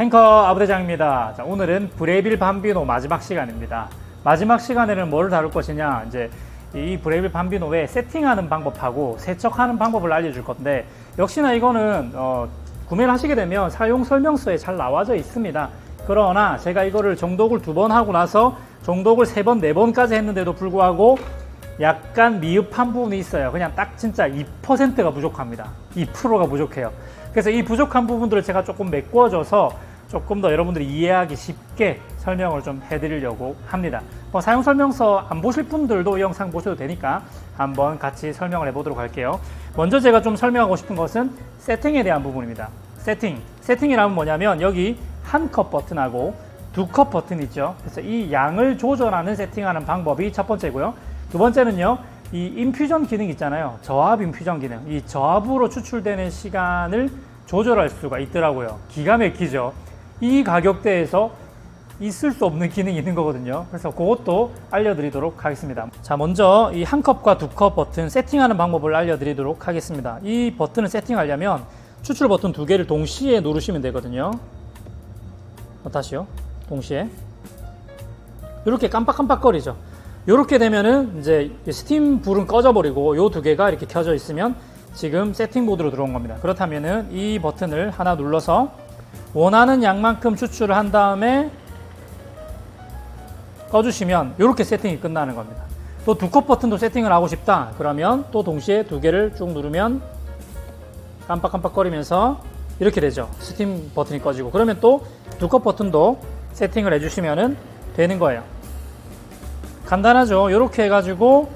탱커 아부대장입니다. 자, 오늘은 브레이빌 밤비노 마지막 시간입니다. 마지막 시간에는 뭘 다룰 것이냐, 이제 이 브레이빌 밤비노의 세팅하는 방법하고 세척하는 방법을 알려줄 건데, 역시나 이거는, 어, 구매를 하시게 되면 사용 설명서에 잘 나와져 있습니다. 그러나 제가 이거를 정독을 두 번 하고 나서 정독을 세 번, 네 번까지 했는데도 불구하고 약간 미흡한 부분이 있어요. 그냥 딱 진짜 2%가 부족합니다. 2%가 부족해요. 그래서 이 부족한 부분들을 제가 조금 메꿔줘서 조금 더 여러분들이 이해하기 쉽게 설명을 좀 해드리려고 합니다. 뭐 사용 설명서 안 보실 분들도 이 영상 보셔도 되니까 한번 같이 설명을 해보도록 할게요. 먼저 제가 좀 설명하고 싶은 것은 세팅에 대한 부분입니다. 세팅. 세팅이라면 뭐냐면 여기 한 컵 버튼하고 두 컵 버튼 있죠. 그래서 이 양을 조절하는 세팅하는 방법이 첫 번째고요. 두 번째는요. 이 인퓨전 기능 있잖아요. 저압 인퓨전 기능. 이 저압으로 추출되는 시간을 조절할 수가 있더라고요. 기가 막히죠. 이 가격대에서 있을 수 없는 기능이 있는 거거든요. 그래서 그것도 알려드리도록 하겠습니다. 자, 먼저 이 한 컵과 두 컵 버튼 세팅하는 방법을 알려드리도록 하겠습니다. 이 버튼을 세팅하려면 추출 버튼 두 개를 동시에 누르시면 되거든요. 어, 다시요. 동시에. 이렇게 깜빡깜빡거리죠. 이렇게 되면은 이제 스팀 불은 꺼져버리고 이 두 개가 이렇게 켜져 있으면 지금 세팅 모드로 들어온 겁니다. 그렇다면은 이 버튼을 하나 눌러서 원하는 양만큼 추출을 한 다음에 꺼주시면 이렇게 세팅이 끝나는 겁니다. 또 두컵 버튼도 세팅을 하고 싶다. 그러면 또 동시에 두 개를 쭉 누르면 깜빡깜빡거리면서 이렇게 되죠. 스팀 버튼이 꺼지고 그러면 또 두컵 버튼도 세팅을 해주시면 되는 거예요. 간단하죠. 이렇게 해가지고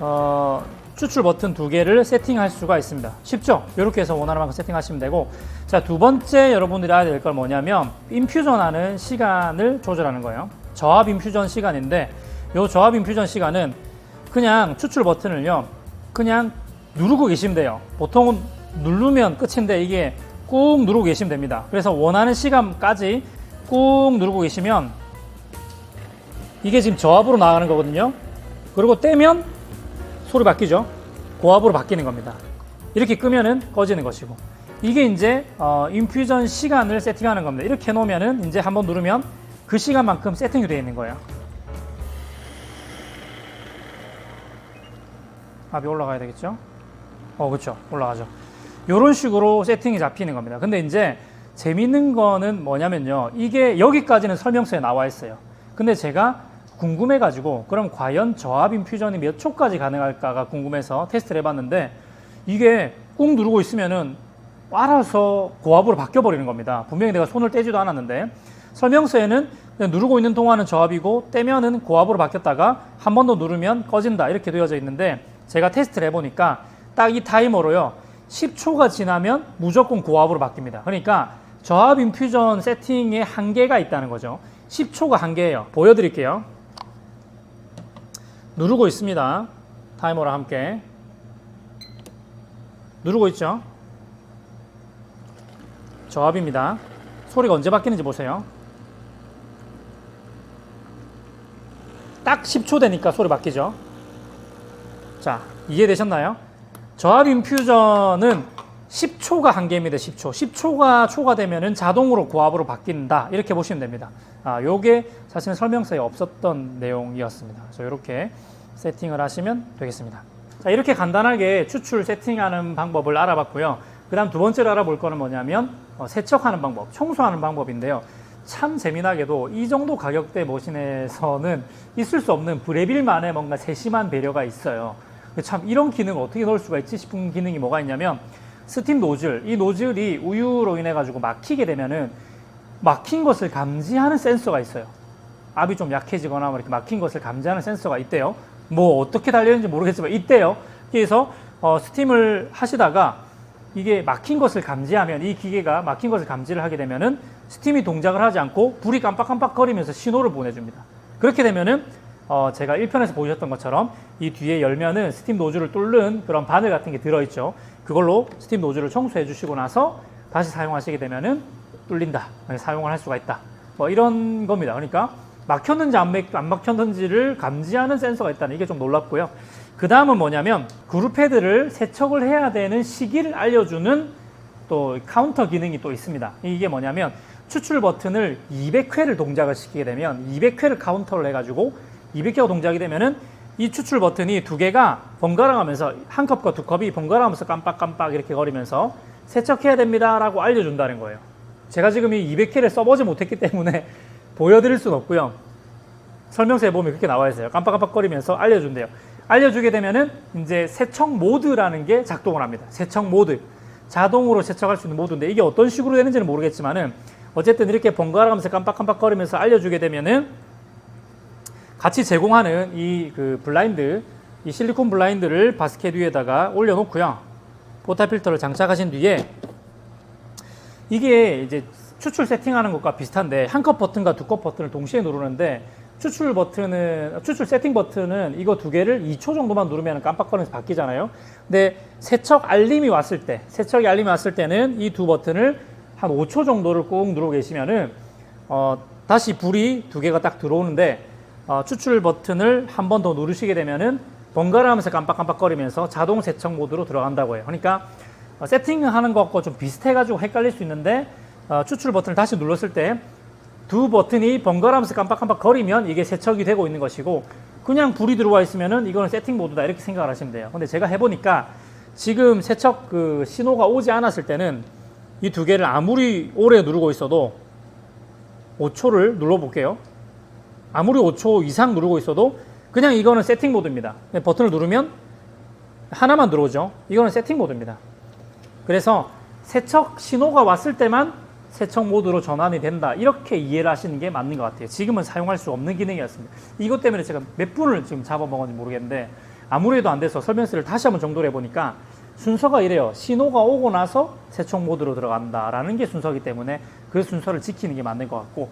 어, 추출 버튼 두 개를 세팅할 수가 있습니다. 쉽죠? 이렇게 해서 원하는 만큼 세팅하시면 되고 자 두 번째 여러분들이 알아야 될걸 뭐냐면 인퓨전하는 시간을 조절하는 거예요. 저압 인퓨전 시간인데 이 저압 인퓨전 시간은 그냥 추출 버튼을요 그냥 누르고 계시면 돼요. 보통은 누르면 끝인데 이게 꾹 누르고 계시면 됩니다. 그래서 원하는 시간까지 꾹 누르고 계시면 이게 지금 저압으로 나가는 거거든요. 그리고 떼면 소리 바뀌죠. 고압으로 바뀌는 겁니다. 이렇게 끄면은 꺼지는 것이고 이게 이제 어, 인퓨전 시간을 세팅하는 겁니다. 이렇게 해놓으면은 이제 한번 누르면 그 시간만큼 세팅이 되어 있는 거예요. 압이 올라가야 되겠죠? 어, 그렇죠. 올라가죠. 이런 식으로 세팅이 잡히는 겁니다. 근데 이제 재밌는 거는 뭐냐면요. 이게 여기까지는 설명서에 나와 있어요. 근데 제가 궁금해가지고 그럼 과연 저압 인퓨전이 몇 초까지 가능할까가 궁금해서 테스트를 해봤는데 이게 꾹 누르고 있으면은 알아서 고압으로 바뀌어버리는 겁니다. 분명히 내가 손을 떼지도 않았는데 설명서에는 누르고 있는 동안은 저압이고 떼면은 고압으로 바뀌었다가 한 번 더 누르면 꺼진다 이렇게 되어져 있는데 제가 테스트를 해보니까 딱 이 타이머로요 10초가 지나면 무조건 고압으로 바뀝니다. 그러니까 저압 인퓨전 세팅에 한계가 있다는 거죠. 10초가 한계예요. 보여드릴게요. 누르고 있습니다. 타이머랑 함께. 누르고 있죠. 저압입니다. 소리가 언제 바뀌는지 보세요. 딱 10초 되니까 소리 바뀌죠. 자, 이해되셨나요? 저압 인퓨전은 10초가 한계입니다. 10초. 10초가 초과되면은 자동으로 고압으로 바뀐다. 이렇게 보시면 됩니다. 아, 요게 사실은 설명서에 없었던 내용이었습니다. 그래서 이렇게 세팅을 하시면 되겠습니다. 자, 이렇게 간단하게 추출 세팅하는 방법을 알아봤고요. 그 다음 두 번째로 알아볼 거는 뭐냐면 어, 세척하는 방법, 청소하는 방법인데요. 참 재미나게도 이 정도 가격대 머신에서는 있을 수 없는 브레빌만의 뭔가 세심한 배려가 있어요. 참 이런 기능 어떻게 넣을 수가 있지 싶은 기능이 뭐가 있냐면 스팀 노즐, 이 노즐이 우유로 인해 가지고 막히게 되면은 막힌 것을 감지하는 센서가 있어요. 압이 좀 약해지거나 뭐 이렇게 막힌 것을 감지하는 센서가 있대요. 뭐 어떻게 달려있는지 모르겠지만 있대요. 그래서 어, 스팀을 하시다가 이게 막힌 것을 감지하면 이 기계가 막힌 것을 감지를 하게 되면은 스팀이 동작을 하지 않고 불이 깜빡깜빡 거리면서 신호를 보내줍니다. 그렇게 되면은 어, 제가 1편에서 보셨던 것처럼 이 뒤에 열면은 스팀 노즐을 뚫는 그런 바늘 같은 게 들어있죠. 그걸로 스팀 노즐을 청소해 주시고 나서 다시 사용하시게 되면은 뚫린다. 사용을 할 수가 있다. 뭐 이런 겁니다. 그러니까 막혔는지 안, 안 막혔는지를 감지하는 센서가 있다는 이게 좀 놀랍고요. 그 다음은 뭐냐면 그룹 패드를 세척을 해야 되는 시기를 알려주는 또 카운터 기능이 또 있습니다. 이게 뭐냐면 추출 버튼을 200회를 동작을 시키게 되면 200회를 카운터를 해가지고 200회가 동작이 되면은 이 추출 버튼이 두 개가 번갈아 가면서 한 컵과 두 컵이 번갈아 가면서 깜빡깜빡 이렇게 거리면서 세척해야 됩니다라고 알려준다는 거예요. 제가 지금 이 200회를 써보지 못했기 때문에 보여드릴 수는 없고요. 설명서에 보면 그렇게 나와 있어요. 깜빡깜빡거리면서 알려준대요. 알려주게 되면은 이제 세척 모드라는 게 작동을 합니다. 세척 모드. 자동으로 세척할 수 있는 모드인데 이게 어떤 식으로 되는지는 모르겠지만은 어쨌든 이렇게 번갈아가면서 깜빡깜빡거리면서 알려주게 되면은 같이 제공하는 이 그 블라인드, 이 실리콘 블라인드를 바스켓 위에다가 올려놓고요. 포타 필터를 장착하신 뒤에 이게 이제 추출 세팅하는 것과 비슷한데 한 컵 버튼과 두 컵 버튼을 동시에 누르는데 추출 버튼은 추출 세팅 버튼은 이거 두 개를 2초 정도만 누르면 깜빡거리면서 바뀌잖아요. 근데 세척 알림이 왔을 때 세척이 알림이 왔을 때는 이 두 버튼을 한 5초 정도를 꾹 누르고 계시면은 어, 다시 불이 두 개가 딱 들어오는데 어, 추출 버튼을 한 번 더 누르시게 되면은 번갈아가면서 깜빡깜빡거리면서 자동 세척 모드로 들어간다고 해요. 그러니까 어, 세팅하는 것과 좀 비슷해가지고 헷갈릴 수 있는데 어, 추출 버튼을 다시 눌렀을 때 두 버튼이 번갈아가면서 깜빡깜빡 거리면 이게 세척이 되고 있는 것이고 그냥 불이 들어와 있으면은 이거는 세팅 모드다 이렇게 생각을 하시면 돼요. 근데 제가 해보니까 지금 세척 그 신호가 오지 않았을 때는 이 두 개를 아무리 오래 누르고 있어도 5초를 눌러볼게요. 아무리 5초 이상 누르고 있어도 그냥 이거는 세팅 모드입니다. 버튼을 누르면 하나만 들어오죠. 이거는 세팅 모드입니다. 그래서 세척 신호가 왔을 때만 세척 모드로 전환이 된다. 이렇게 이해를 하시는 게 맞는 것 같아요. 지금은 사용할 수 없는 기능이었습니다. 이것 때문에 제가 몇 분을 지금 잡아먹었는지 모르겠는데 아무래도 안 돼서 설명서를 다시 한번 정도를 해보니까 순서가 이래요. 신호가 오고 나서 세척 모드로 들어간다라는 게 순서이기 때문에 그 순서를 지키는 게 맞는 것 같고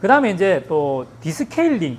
그 다음에 이제 또 디스케일링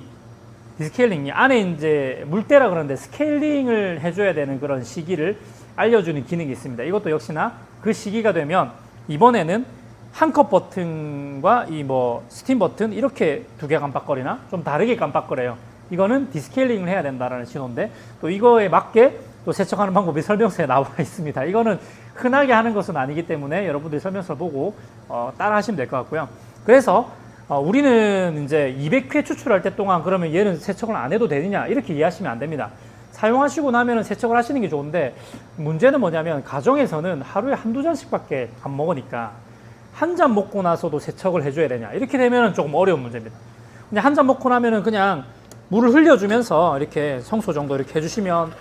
디스케일링이 안에 이제 물때라 그러는데 스케일링을 해줘야 되는 그런 시기를 알려주는 기능이 있습니다. 이것도 역시나 그 시기가 되면 이번에는 한컵 버튼과 이 뭐 스팀 버튼 이렇게 두 개 깜빡거리나 좀 다르게 깜빡거려요. 이거는 디스케일링을 해야 된다라는 신호인데 또 이거에 맞게 또 세척하는 방법이 설명서에 나와 있습니다. 이거는 흔하게 하는 것은 아니기 때문에 여러분들이 설명서를 보고 어, 따라 하시면 될 것 같고요. 그래서 어, 우리는 이제 200회 추출할 때 동안 그러면 얘는 세척을 안 해도 되느냐 이렇게 이해하시면 안 됩니다. 사용하시고 나면 세척을 하시는 게 좋은데 문제는 뭐냐면 가정에서는 하루에 한두 잔씩밖에 안 먹으니까 한 잔 먹고 나서도 세척을 해줘야 되냐 이렇게 되면 조금 어려운 문제입니다. 그냥 한잔 먹고 나면은 그냥 물을 흘려주면서 이렇게 청소 정도 이렇게 해주시면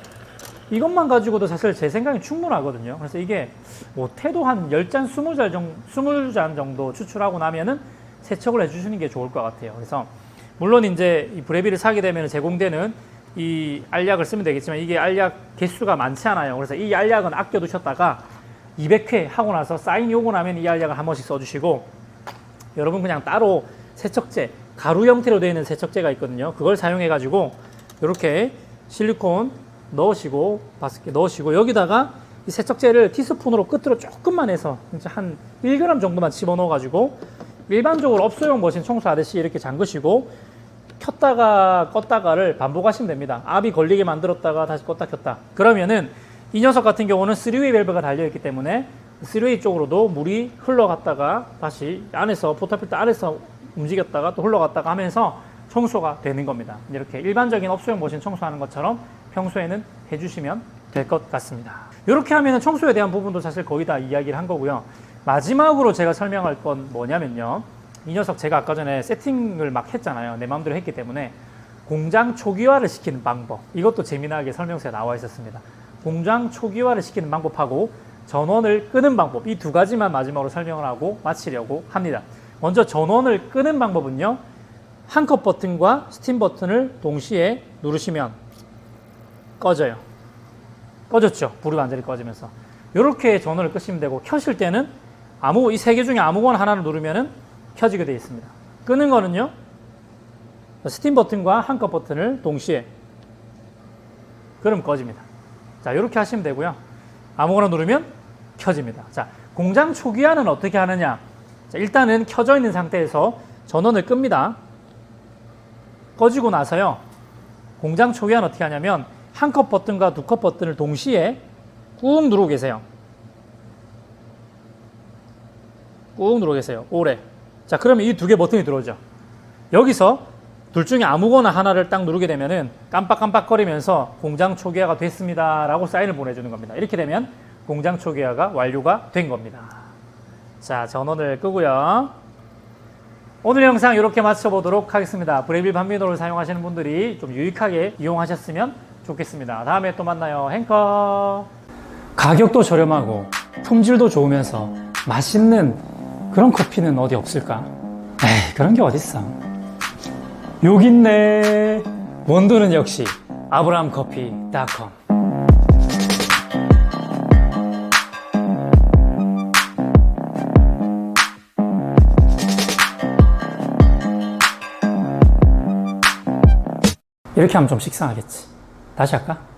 이것만 가지고도 사실 제 생각엔 충분하거든요. 그래서 이게 못해도 한 10잔, 20잔 정도, 20잔 정도 추출하고 나면은 세척을 해주시는 게 좋을 것 같아요. 그래서 물론 이제 이 브레비를 사게 되면 제공되는 이 알약을 쓰면 되겠지만 이게 알약 개수가 많지 않아요. 그래서 이 알약은 아껴두셨다가 200회 하고 나서 사인이 오고 나면 이 알약을 한 번씩 써주시고 여러분 그냥 따로 세척제 가루 형태로 되어 있는 세척제가 있거든요. 그걸 사용해 가지고 이렇게 실리콘 넣으시고 바스켓 넣으시고 여기다가 이 세척제를 티스푼으로 끝으로 조금만 해서 진짜 한 1g 정도만 집어넣어 가지고 일반적으로 업소용 머신 청소하듯이 이렇게 잠그시고 켰다가 껐다가를 반복하시면 됩니다. 압이 걸리게 만들었다가 다시 껐다 켰다. 그러면은 이 녀석 같은 경우는 3웨이 밸브가 달려있기 때문에 3웨이 쪽으로도 물이 흘러갔다가 다시 안에서 포타필터 안에서 움직였다가 또 흘러갔다가 하면서 청소가 되는 겁니다. 이렇게 일반적인 업소용 머신 청소하는 것처럼 평소에는 해주시면 될 것 같습니다. 이렇게 하면 청소에 대한 부분도 사실 거의 다 이야기를 한 거고요. 마지막으로 제가 설명할 건 뭐냐면요. 이 녀석 제가 아까 전에 세팅을 막 했잖아요. 내 마음대로 했기 때문에 공장 초기화를 시키는 방법. 이것도 재미나게 설명서에 나와 있었습니다. 공장 초기화를 시키는 방법하고 전원을 끄는 방법 이 두 가지만 마지막으로 설명을 하고 마치려고 합니다. 먼저 전원을 끄는 방법은요. 한 컵 버튼과 스팀 버튼을 동시에 누르시면 꺼져요. 꺼졌죠. 불이 완전히 꺼지면서. 이렇게 전원을 끄시면 되고 켜실 때는 아무 이 세 개 중에 아무거나 하나를 누르면은 켜지게 되어 있습니다. 끄는 거는요. 스팀 버튼과 한컵 버튼을 동시에 그럼 꺼집니다. 자, 이렇게 하시면 되고요. 아무거나 누르면 켜집니다. 자, 공장 초기화는 어떻게 하느냐? 자, 일단은 켜져 있는 상태에서 전원을 끕니다. 꺼지고 나서요. 공장 초기화는 어떻게 하냐면 한컵 버튼과 두컵 버튼을 동시에 꾹 누르고 계세요. 꾹 누르고 계세요. 오래. 자, 그러면 이 두 개 버튼이 들어오죠. 여기서 둘 중에 아무거나 하나를 딱 누르게 되면은 깜빡깜빡거리면서 공장 초기화가 됐습니다 라고 사인을 보내주는 겁니다. 이렇게 되면 공장 초기화가 완료가 된 겁니다. 자, 전원을 끄고요. 오늘 영상 이렇게 마쳐보도록 하겠습니다. 브레빌 반비노를 사용하시는 분들이 좀 유익하게 이용하셨으면 좋겠습니다. 다음에 또 만나요. 행커. 가격도 저렴하고 품질도 좋으면서 맛있는 그런 커피는 어디 없을까? 에이, 그런 게 어딨어. 여기 있네. 원두는 역시 아브라함커피닷컴. 이렇게 하면 좀 식상하겠지. 다시 할까?